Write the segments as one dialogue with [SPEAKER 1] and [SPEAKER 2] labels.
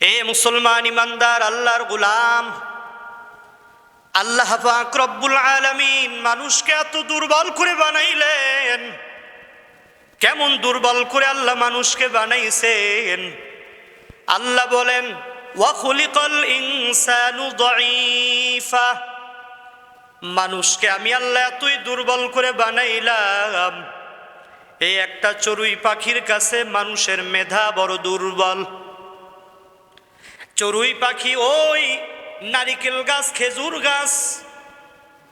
[SPEAKER 1] এ মুসলমান ইমানদার, আল্লাহর গুলাম। আল্লাহ রব্বুল আলামিন মানুষকে এত দুর্বল করে বানাইলেন। কেমন দুর্বল করে আল্লাহ মানুষকে বানাইছেন। আল্লাহ বলেন ওয়াখুলিকল ইনসানু দাঈফা। মানুষকে আমি আল্লাহ এতই দুর্বল করে বানাইলাম। এই একটা চড়ুই পাখির কাছে মানুষের মেধা বড় দুর্বল। চড়ুই পাখি ওই নারিকেল গাছ খেজুর গাছ।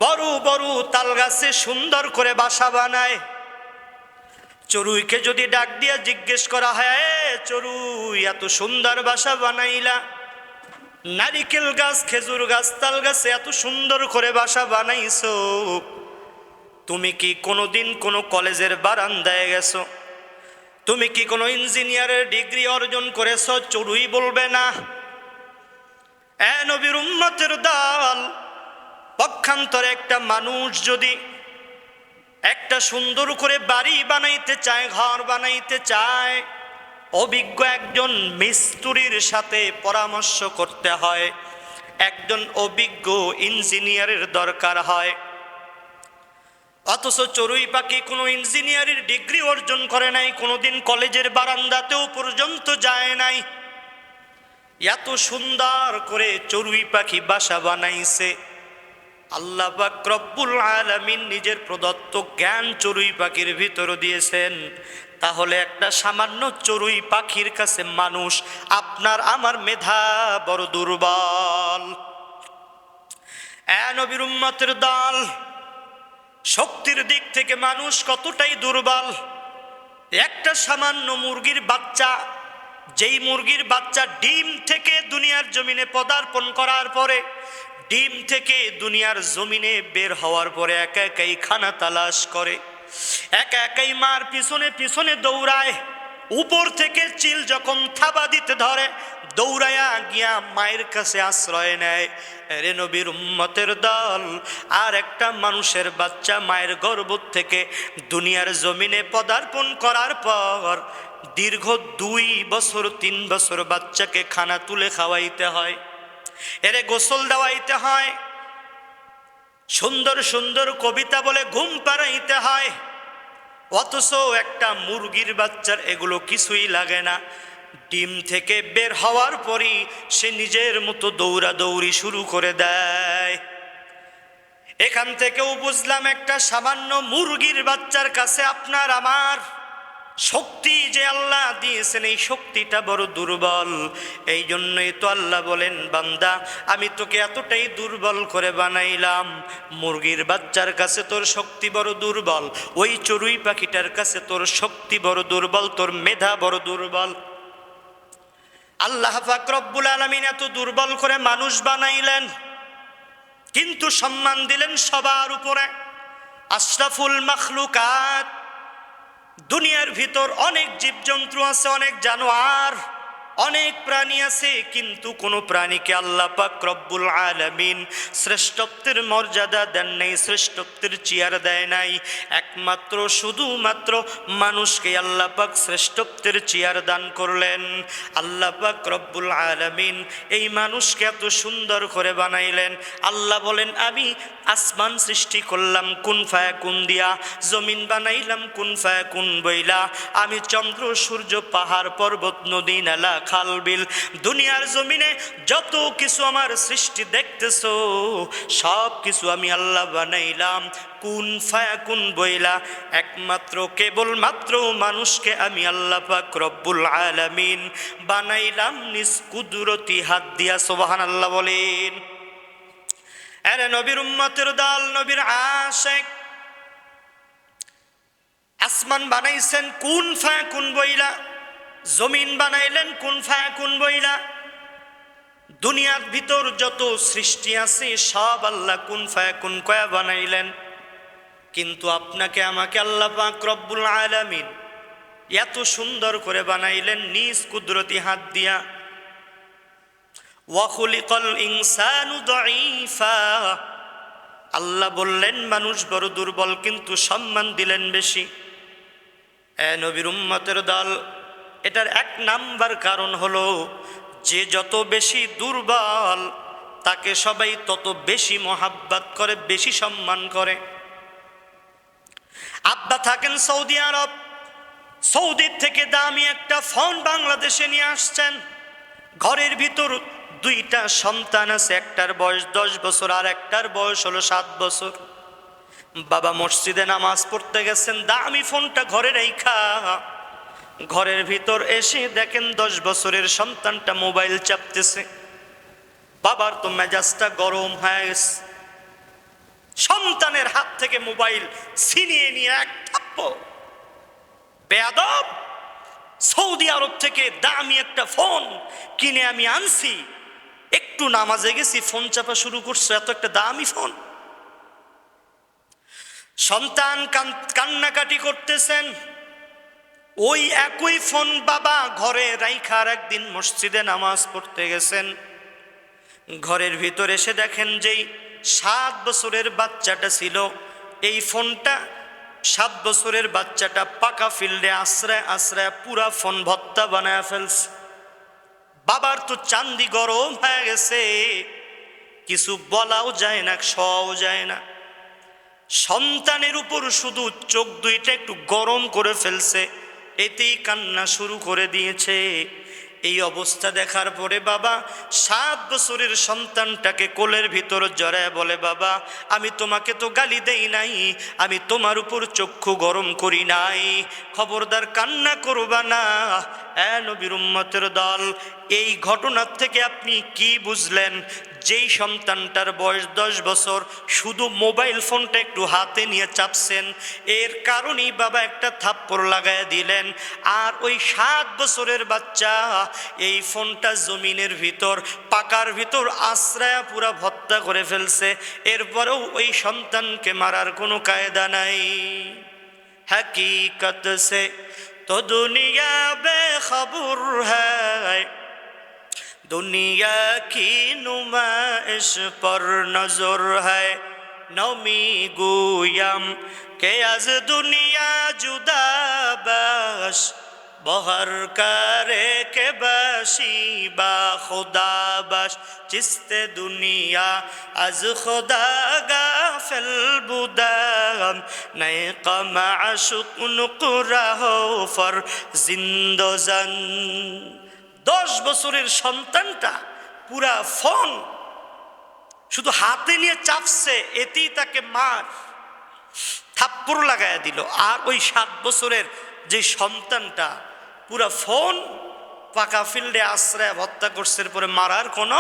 [SPEAKER 1] বড় বড় তাল গাছে সুন্দর করে বাসা বানায়। চড়ুইকে যদি ডাক দিয়া জিজ্ঞেস করা হয় "এ, চড়ুই এত সুন্দর বাসা বানাইলা। নারিকেল গাছ খেজুর গাছ তাল গাছে এত সুন্দর করে বাসা বানাইছো। তুমি কি কোনোদিন কোনো কলেজের বারান্দায় গেছো? তুমি কি কোনো ইঞ্জিনিয়ারের ডিগ্রি অর্জন করেছ? চড়ুই বলবে না। এ নবীর উম্মতের দল। পক্ষান্তরে একটা মানুষ যদি একটা সুন্দর করে বাড়ি বানাইতে চায়, ঘর বানাইতে চায়, অভিজ্ঞ একজন মিস্ত্রির সাথে পরামর্শ করতে হয়, একজন অভিজ্ঞ ইঞ্জিনিয়ারের দরকার হয়। অথচ চড়ুই পাখি কোনো ইঞ্জিনিয়ারের ডিগ্রি অর্জন করে নাই, কোনোদিন কলেজের বারান্দাতেও পর্যন্ত যায় নাই। এত সুন্দর করে চড়ুই পাখি বাসা বানাইছে। আল্লাহ পাক আলামিন নিজের প্রদত্ত জ্ঞান চড়ুই পাখির ভিতর দিয়েছেন। তাহলে একটা সামান্য চড়ুই পাখির কাছে মানুষ, আপনার আমার মেধা বড় দুর্বল। নবীর উম্মতের দল, শক্তির দিক থেকে মানুষ কতটাই দুর্বল। একটা সামান্য মুরগির বাচ্চা যেই মুরগির বাচ্চা ডিম থেকে দুনিয়ার জমিনে পদার্পণ করার পরে, ডিম থেকে দুনিয়ার জমিনে বের হওয়ার পরে একা একাই খানা তালাশ করে, এক একাই মার পিছনে পিছনে দৌড়ায়। উপর থেকে চিল যখন থাবা দিতে ধরে, দৌড়ায়া গিয়া মায়ের কাছে আশ্রয় নেয়। রে নবীর উম্মতের দল, আর একটা মানুষের বাচ্চা মায়ের গর্ভ থেকে দুনিয়ার জমিনে পদার্পণ করার পর, দীর্ঘ দুই বছর, তিন বছর বাচ্চাকে খানা তুলে খাওয়াইতে হয়। এরে গোসল দেওয়াইতে হয়। সুন্দর সুন্দর কবিতা বলে ঘুম পাড়াইতে হয়। অথচ একটা মুরগির বাচ্চার এগুলো কিছুই লাগে না। ডিম থেকে বের হওয়ার পরই সে নিজের মতো দৌড়াদৌড়ি শুরু করে দেয়। এখান থেকেও বুঝলাম একটা সামান্য মুরগির বাচ্চার কাছে আপনার আমার শক্তি যে আল্লাহ দিয়েছেন, এই শক্তিটা বড় দুর্বল। এই জন্যই তো আল্লাহ বলেন, বান্দা, আমি তোকে এতটাই দুর্বল করে বানাইলাম। মুরগির বাচ্চার কাছে তোর শক্তি বড় দুর্বল, ওই চড়ুই পাখিটার কাছে তোর শক্তি বড় দুর্বল, তোর মেধা বড় দুর্বল। আল্লাহ পাক রব্বুল আলমিন এত দুর্বল করে মানুষ বানাইলেন, কিন্তু সম্মান দিলেন সবার উপরে। আশরাফুল মখলুকাত। দুনিয়ার ভিতর অনেক জীবজন্তু আছে অনেক জানোয়ার। অনেক প্রাণী আছে, কিন্তু কোনো প্রাণীকে আল্লাহ পাক রব্বুল আলামিন শ্রেষ্ঠত্বের মর্যাদা দেন নাই, শ্রেষ্ঠত্বের চেয়ার দেয় নাই। একমাত্র, শুধুমাত্র মানুষকে আল্লাহ পাক শ্রেষ্ঠত্বের চেয়ার দান করলেন। আল্লাহ পাক রব্বুল আলামিন এই মানুষকে এত সুন্দর করে বানাইলেন। আল্লাহ বলেন, আমি আসমান সৃষ্টি করলাম, কুন ফায়া কুন দিয়া, জমিন বানাইলাম, কুন ফায়া কুন বইলা, আমি চন্দ্র, সূর্য, পাহাড়, পর্বত, নদী, নালা খাল বিল, দুনিয়ার জমিনে যত কিছু আমার সৃষ্টি দেখতেছো, সব কিছু আমি আল্লাহ বানাইলাম। কুন ফায়া কুন বইলা, একমাত্র কেবল মাত্র মানুষকে আমি আল্লাহ পাক রব্বুল আলামিন বানাইলাম, নিজ কুদরতি হাত দিয়া সোবাহান আল্লাহ বলেন। আরে নবীর উম্মতের দল, নবীর আশেক। আসমান বানাইছেন, কোন ফায়া কোন বইলা জমিন বানাইলেন, কোন ফায়া, কোন বইলা। দুনিয়ার ভিতর যত সৃষ্টি আছে, সব আল্লাহ কোন ফায়া, কোন কয়া বানাইলেন। কিন্তু আপনাকে, আমাকে আল্লাহ পাক রব্বুল আলামিন এত সুন্দর করে বানাইলেন, নিজ কুদরতি হাত দিয়া। ওয়াখুলিকল ইনসানু দাঈফা। আল্লাহ বললেন, মানুষ বড় দুর্বল, কিন্তু সম্মান দিলেন বেশি। এ নবীর উম্মতের দল এটার এক নাম্বার কারণ হলো যে যত বেশি দুর্বল, তাকে সবাই তত বেশি মহাব্বাত করে, বেশি সম্মান করে। আব্বা থাকেন সৌদি আরব। সৌদির থেকে দামি একটা ফোন বাংলাদেশে নিয়ে আসছেন। ঘরের ভিতর দুইটা সন্তান আছে, একটার বয়স দশ বছর আর একটার বয়স হলো সাত বছর। বাবা মসজিদে নামাজ পড়তে গেছেন, দামি ফোনটা ঘরে রেখা। ঘরের ভিতর এসে দেখেন দশ বছরের সন্তানটা মোবাইল চাপতেছে। বাবার তো মেজাজটা গরম হয়ে সন্তানের হাত থেকে মোবাইল ছিনিয়ে নিয়ে এক থাপ্প বেয়াদব! সৌদি আরব থেকে দামি একটা ফোন কিনে আমি আনছি। একটু নামাজে গেছি, ফোন চাপা শুরু করছে, এত একটা দামি ফোন। সন্তান কান- কান্নাকাটি করতেছেন। ওই একই ফোন বাবা ঘরে রাইখার একদিন মসজিদে নামাজ পড়তে গেছেন। ঘরের ভিতর এসে দেখেন যেই সাত বছরের বাচ্চাটা ছিল, এই ফোনটা সাত বছরের বাচ্চাটা পাকা ফিল্ডে আশ্রয় আশ্রয় পুরা ফোন ভত্তা বানায় ফেলছে। বাবার তো চান্দি গরম হয়ে গেছে, কিছু বলাও যায় না সও যায় না। সন্তানের উপর শুধু চোখ দুইটা একটু গরম করে ফেলছে। এতেই কান্না শুরু করে দিয়েছে। এই অবস্থা দেখার পরে বাবা সাত বছরের সন্তানটাকে কোলের ভিতর জড়ায় বলে, বাবা, আমি তোমাকে তো গালি দেই নাই, আমি তোমার উপর চক্ষু গরম করি নাই। খবরদার কান্না করবা না। নবীর উম্মতের দল, এই ঘটনার থেকে আপনি কি বুঝলেন? যেই সন্তানটার বয়স দশ বছর শুধু মোবাইল ফোনটা একটু হাতে নিয়ে চাপছেন এর কারণেই বাবা একটা থাপ্পড় লাগায় দিলেন আর ওই সাত বছরের বাচ্চা এই ফোনটা জমিনের ভিতর পাকার ভিতর আশ্রয়া পুরা ভত্তা করে ফেলছে এরপরেও ওই সন্তানকে মারার কোনো কায়দা নাই हकीकत से तो दुनिया बेखबर है दुनिया की नुमाइश पर नजर है नमी गुयम के आज दुनिया जुदा बस बहर करे के बशी बा खुदा बस चिस्ते दुनिया आज खुदा गाफिल बुदाम नए कमा शुकन कुराहो फर जिंदोजन দশ বছরের সন্তানটা পুরা ফোন, শুধু হাতে নিয়ে চাপছে, এতেই তাকে মার, থাপ্পড় লাগায় দিল। আর ওই সাত বছরের যে সন্তানটা পুরা ফোন, পাকা ফিল্ডে আশ্রয় হত্যা করছে পরে মারার কোনো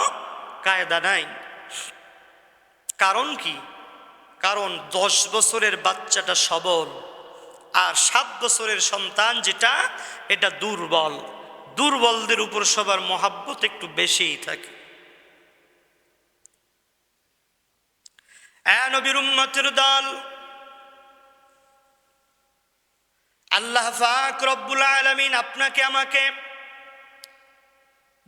[SPEAKER 1] কায়দা নাই। কারণ কি? কারণ দশ বছরের বাচ্চাটা সবল, আর সাত বছরের সন্তান যেটা, এটা দুর্বল। দুর্বলদের উপর সবার মহাব্বত একটু বেশিই থাকে। নবীর উম্মতের দল, আল্লাহ আলামিন আপনাকে আমাকে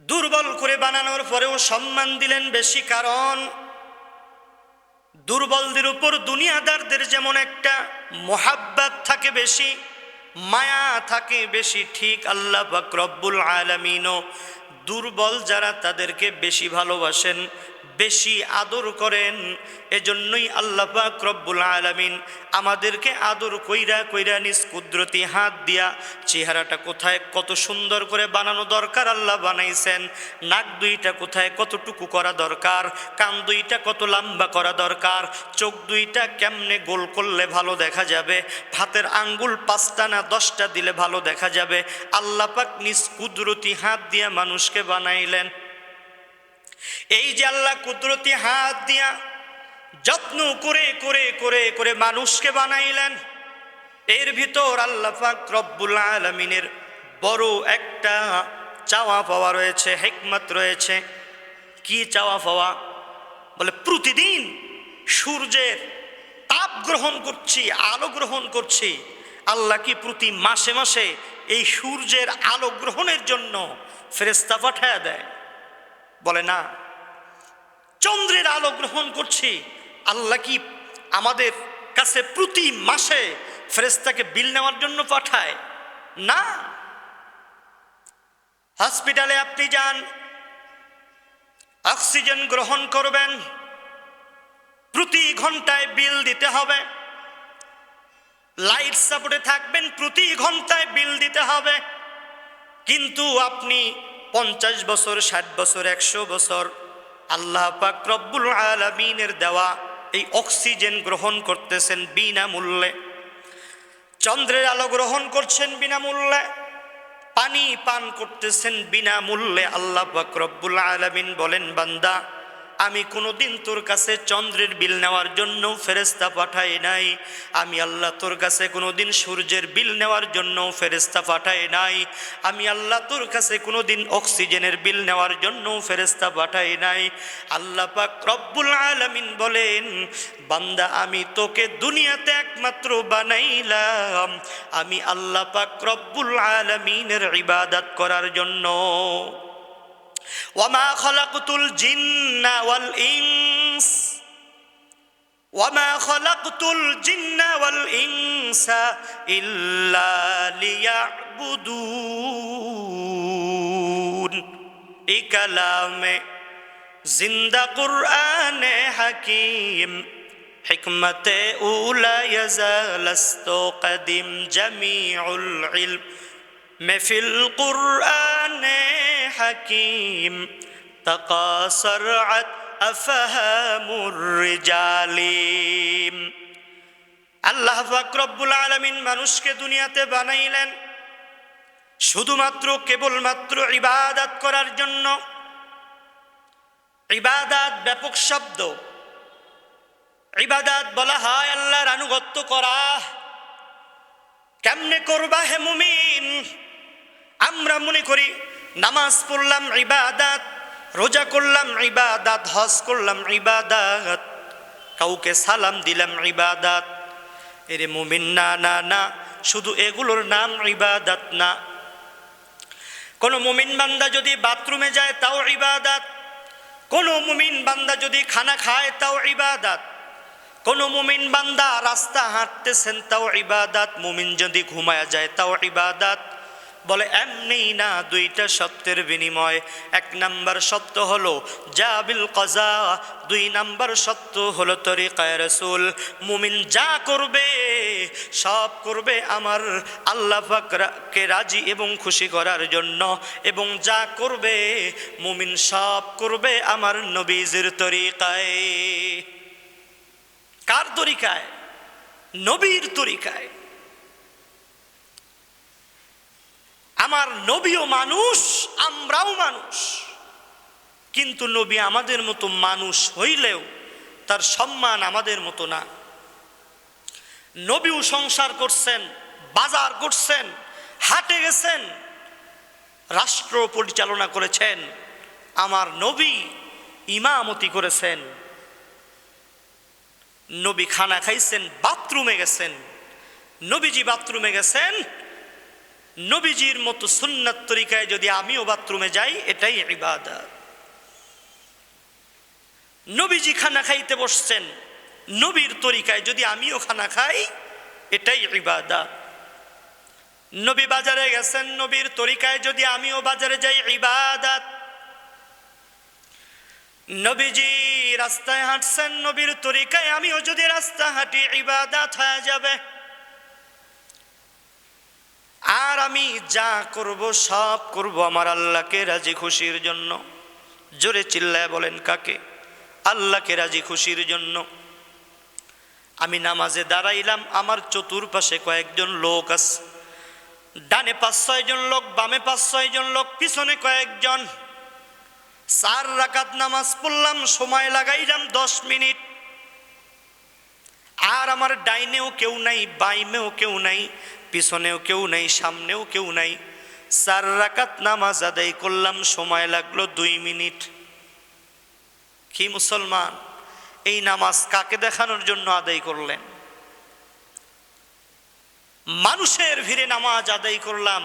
[SPEAKER 1] দুর্বল করে বানানোর পরেও সম্মান দিলেন বেশি, কারণ দুর্বলদের উপর দুনিয়াদারদের যেমন একটা মোহাব্বাত থাকে বেশি মায়া থাকে বেশি ঠিক আল্লাহ পাক রব্বুল আলামিনও দুর্বল যারা তাদেরকে বেশি ভালোবাসেন। বেশি আদর করেন, এজন্যই আল্লাহ পাক রব্বুল আলামিন আমাদেরকে আদর কইরা কইরা নিজ কুদরতি হাত দিয়া চেহারাটা কোথায় কত সুন্দর করে বানানো দরকার আল্লাহ বানাইছেন। নাক দুইটা কোথায় কতটুকু করা দরকার? কান দুইটা কত লম্বা করা দরকার? চোখ দুইটা কেমনে গোল করলে ভালো দেখা যাবে? হাতের আঙ্গুল পাঁচটা না দশটা দিলে ভালো দেখা যাবে? আল্লাহ পাক নিজ কুদরতি হাত দিয়া মানুষকে বানাইলেন। এই যে আল্লাহ কুদরতি হাত দিয়া যত্ন করে করে করে করে মানুষকে বানাইলেন, এর ভিতর আল্লাহ পাক রব্বুল আলমিনের বড় একটা চাওয়া পাওয়া রয়েছে, হেকমত রয়েছে। কি চাওয়া পাওয়া? বলে প্রতিদিন সূর্যের তাপ গ্রহণ করছি, আলো গ্রহণ করছি। আল্লাহ কি প্রতি মাসে মাসে এই সূর্যের আলো গ্রহণের জন্য ফেরেস্তা পাঠায় দেয়? বলে, না, চন্দ্রের আলো গ্রহণ করছি। আল্লাহ কি আমাদের কাছে প্রতি মাসে ফেরেস্তাকে বিল নেওয়ার জন্য পাঠায়? না। হসপিটালে আপনি যান। অক্সিজেন গ্রহণ করবেন। প্রতি ঘন্টায় বিল দিতে হবে। লাইট সাপোর্টে থাকবেন, প্রতি ঘন্টায় বিল দিতে হবে। কিন্তু আপনি পঞ্চাশ বছর, ষাট বছর, একশো বছর আল্লাহ পাক রব্বুল আলমিনের দেওয়া এই অক্সিজেন গ্রহণ করতেছেন বিনামূল্যে। চন্দ্রের আলো গ্রহণ করছেন বিনামূল্যে। পানি পান করতেছেন বিনামূল্যে। আল্লাহ পাক রব্বুল আলমিন বলেন, বান্দা আমি কোনোদিন তোর কাছে চন্দ্রের বিল নেওয়ার জন্য ফেরেস্তা পাঠাই নাই। আমি আল্লাহ তোর কাছে কোনোদিন সূর্যের বিল নেওয়ার জন্য ফেরেস্তা পাঠাই নাই। আমি আল্লাহ তোর কাছে কোনোদিন অক্সিজেনের বিল নেওয়ার জন্য ফেরেস্তা পাঠাই নাই। আল্লাহ পাক রব্বুল আলামিন বলেন, বান্দা, আমি তোকে দুনিয়াতে একমাত্র বানাইলাম। আমি আল্লাহ পাক রব্বুল আলামিনের ইবাদত করার জন্য। وما خلقت الجن والإنس وما خلقت الجن والإنس إلا ليعبدون এই কালামে জিন্দা কুরআন হাকিম حكمة أولى يزالست قديم جميع العلم ما في القرآن حكيم تقاصرعت أفهام الرجال আল্লাহ ফাকরব্বুল আলমিন মানুষকে দুনিয়াতে বানাইলেন শুধুমাত্র কেবলমাত্র ইবাদাত করার জন্য ইবাদাত ব্যাপক শব্দ ইবাদাত বলা হয় আল্লাহর আনুগত্য করা কেমনে করবা হে মুমিন আমরা মনে করি নামাজ পড়লাম ইবাদাত, রোজা করলাম ইবাদাত, হজ করলাম ইবাদাত, কাউকে সালাম দিলাম ইবাদাত। এরে মুমিন, না না না, শুধু এগুলোর নাম ইবাদাত না। কোনো মুমিন বান্দা যদি বাথরুমে যায় তাও ইবাদাত। কোনো মুমিন বান্দা যদি খানা খায় তাও ইবাদাত। কোনো মুমিন বান্দা রাস্তা হাঁটতেছেন তাও ইবাদাত। মুমিন যদি ঘুমায়া যায় তাও ইবাদাত। বলে, এমনি না, দুইটা সত্যের বিনিময়। এক নাম্বার সত্য হলো জাবিল কজা, দুই নাম্বার সত্য হলো তরিকায় রসুল। মুমিন যা করবে, সব করবে আমার আল্লাহ পাককে রাজি এবং খুশি করার জন্য। এবং যা করবে, মুমিন সব করবে আমার নবীজির তরিকায়। কার তরিকায়? নবীর তরিকায়। আমার নবীও মানুষ, আমরাও মানুষ। কিন্তু নবী আমাদের মতো মানুষ হইলেও তার সম্মান আমাদের মতো না। নবীও সংসার করছেন, বাজার করছেন, হাটে গেছেন, রাষ্ট্র পরিচালনা করেছেন, আমার নবী ইমামতি করেছেন। নবী খানা খাইছেন, বাথরুমে গেছেন, নবীজি বাথরুমে গেছেন নবীজির মতো সুন্নাত তরিকায় যদি আমিও বাথরুমে যাই, এটাই ইবাদত। নবীজি খানা খাইতে বসছেন, নবীর তরিকায় যদি আমিও খানা খাই, এটাই ইবাদত। নবী বাজারে গেছেন, নবীর তরিকায় যদি আমিও বাজারে যাই, ইবাদত। নবীজি রাস্তায় হাঁটছেন, নবীর তরিকায় আমিও যদি রাস্তা হাঁটি, ইবাদাত হয়ে যাবে। আর আমি যা করব, সব করব আমার আল্লাহকে রাজি খুশির জন্য। জোরে চিল্লায় বলেন, কাকে? আল্লাহকে রাজি খুশির জন্য। আমি নামাজে দাঁড়াইলাম, আমার চতুর্পাশে কয়েকজন লোক আছে। ডানে পাঁচ ছয়জন লোক, বামে পাঁচ ছয়জন লোক, পিছনে কয়েকজন। চার রাকাত নামাজ পড়লাম, সময় লাগাইলাম দশ মিনিট। আর আমার ডাইনেও কেউ নাই, বাইমেও কেউ নাই পিছনেও কেউ নাই, সামনেও কেউ নাই। চার রাকাত নামাজ আদায় করলাম, সময় লাগল দুই মিনিট। কি মুসলমান? এই নামাজ কাকে দেখানোর জন্য আদায় করলেন? মানুষের ভিড়ে নামাজ আদায় করলাম,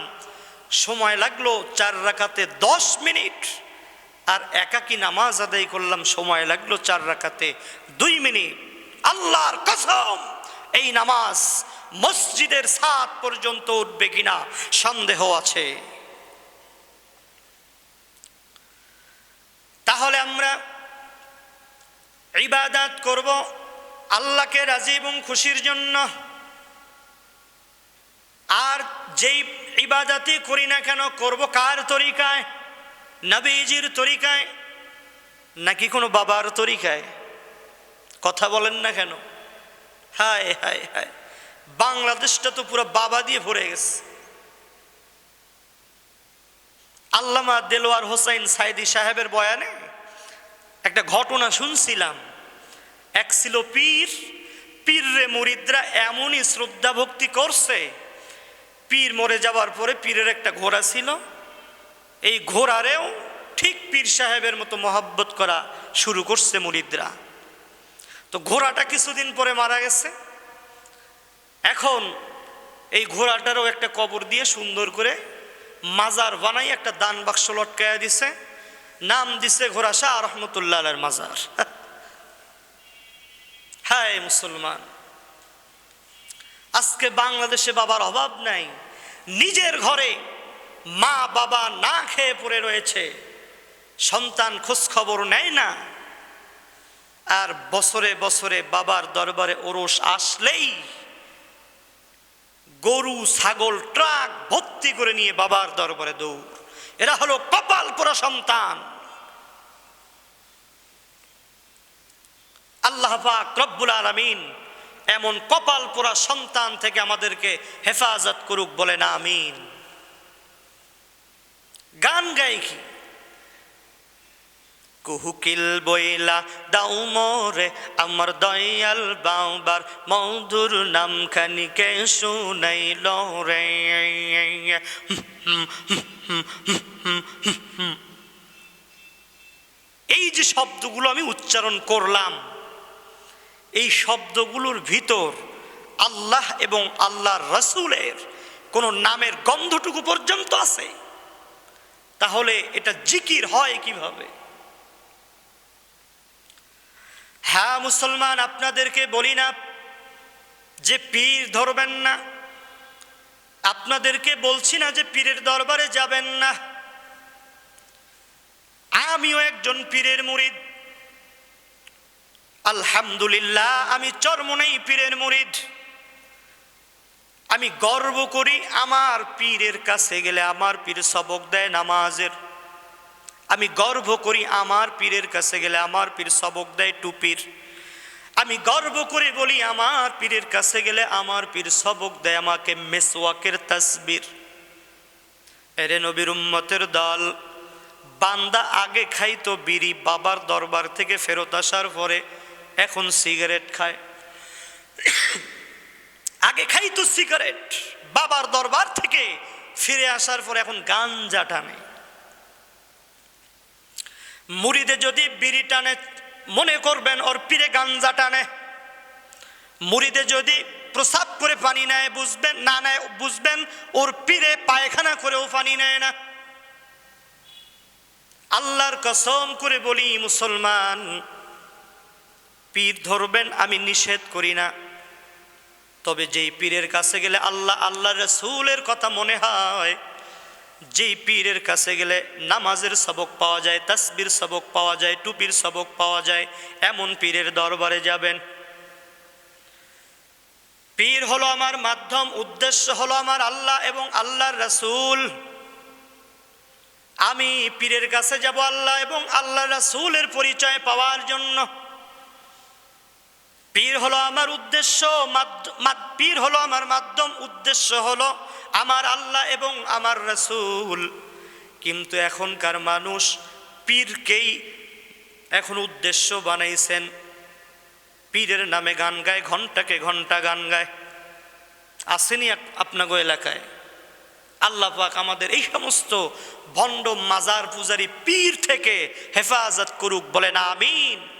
[SPEAKER 1] সময় লাগল চার রাকাতে দশ মিনিট। আর একাকি নামাজ আদায় করলাম, সময় লাগল চার রাকাতে দুই মিনিট। আল্লাহর কসম, এই নামাজ মসজিদের সাত পর্যন্ত উঠবে কিনা সন্দেহ আছে। তাহলে আমরা ইবাদাত করব আল্লাহকে রাজি এবং খুশির জন্য। আর যেই ইবাদাতই করি না কেন, করব কার তরিকায়? নবীজির তরিকায়? নাকি কোনো বাবার তরিকায়? কথা বলেন না কেন? হায় হায় হায়। বাংলাদেশটা তো পুরো বাবা দিয়ে ভরে গেছে। আল্লামা দেলোয়ার হোসাইন সাইদি সাহেবের বয়ানে একটা ঘটনা শুনছিলাম। এক ছিল পীর পীর রে মুরিদরা এমনই শ্রদ্ধা ভক্তি করছে, পীর মরে যাওয়ার পরে পীরের একটা ঘোড়া ছিল। এই ঘোড়ারেও ঠিক পীর সাহেবের মতো মহাব্বত করা শুরু করছে মুরিদরা। তো ঘোড়াটা কিছুদিন পরে মারা গেছে। এখন এই ঘোড়াটারও একটা কবর দিয়ে সুন্দর করে মাজার বানাই, একটা দান বাক্স লটকায়া দিছে। নাম দিছে ঘোড়া শাহ রহমতুল্লাহ মাজার। হায় মুসলমান, আজকে বাংলাদেশে বাবার অভাব নাই, নিজের ঘরে মা বাবা না খেয়ে পড়ে রয়েছে, সন্তান খোঁজ খবর নেয় না। আর বছরে বছরে বাবার দরবারে ওরস আসলেই গরু, ছাগল, ট্রাক ভর্তি করে নিয়ে বাবার দরবারে দৌড়। এরা হলো কপাল পোড়া সন্তান। আল্লাহ রব্বুল আলামিন এমন কপাল পোড়া সন্তান থেকে আমাদেরকে হেফাজত করুক বলে না আমিন। গান গাই কি? কুহুকিল বইলা দাও মোরে, আমার দয়াল বাবার মধুর নাম খানিকে শুনাইল রে। এই যে শব্দগুলো আমি উচ্চারণ করলাম, এই শব্দগুলোর ভিতর আল্লাহ এবং আল্লাহর রসুলের কোন নামের গন্ধটুকু পর্যন্ত আছে। তাহলে এটা জিকির হয় কীভাবে? হ্যাঁ মুসলমান, আপনাদেরকে বলি না যে পীর ধরবেন না। আপনাদেরকে বলছি না যে পীরের দরবারে যাবেন না। আমিও একজন পীরের মুরিদ। আলহামদুলিল্লাহ, আমি চরমনেই পীরের মুরিদ। আমি গর্ব করি আমার পীরের কাছে গেলে আমার পীর সবক দেয় নামাজের। আমি গর্ব করি আমার পীরের কাছে গেলে, আমার পীর সবক দেয় টুপির। আমি গর্ব করে বলি, আমার পীরের কাছে গেলে আমার পীর সবক দেয় আমাকে মেসওয়াকের তসবির। এরে নবীর উম্মতের দল, বান্দা আগে খাইতো বিড়ি, বাবার দরবার থেকে ফেরত আসার পরে এখন সিগারেট খায়। আগে খাইতো সিগারেট, বাবার দরবার থেকে ফিরে আসার পরে এখন গাঞ্জা টানে। মুড়িদে যদি বিড়ি টানে, মনে করবেন ওর পীরে গাঞ্জা টানে। মুড়িদে যদি প্রসাব করে পানি নেয়, বুঝবেন, না নেয়, বুঝবেন, ওর পীরে পায়খানা করেও পানি নেয় না। আল্লাহর কসম করে বলি, মুসলমান, পীর ধরবেন আমি নিষেধ করি না। তবে যেই পীরের কাছে গেলে আল্লাহ আল্লাহ রসুলের কথা মনে হয় যেই পীরের কাছে গেলে নামাজের সবক পাওয়া যায়, তসবির সবক পাওয়া যায়, টুপির সবক পাওয়া যায়, এমন পীরের দরবারে যাবেন। পীর হলো আমার মাধ্যম, উদ্দেশ্য হলো আমার আল্লাহ এবং আল্লাহর রসুল। আমি পীরের কাছে যাব আল্লাহ এবং আল্লাহ রসুলের পরিচয় পাওয়ার জন্য। পীর হলো আমার উদ্দেশ্য পীর হলো আমার মাধ্যম, উদ্দেশ্য হলো আমার আল্লাহ এবং আমার রসুল। কিন্তু এখনকার মানুষ পীরকেই এখন উদ্দেশ্য বানাইছেন। পীরের নামে গান গায়, ঘন্টাকে ঘণ্টা গান গায়। আসেনি আপনাগো এলাকায়? আল্লাহ পাক আমাদের এই সমস্ত ভণ্ড মাজার পূজারি পীর থেকে হেফাজত করুক, বলেন আমিন।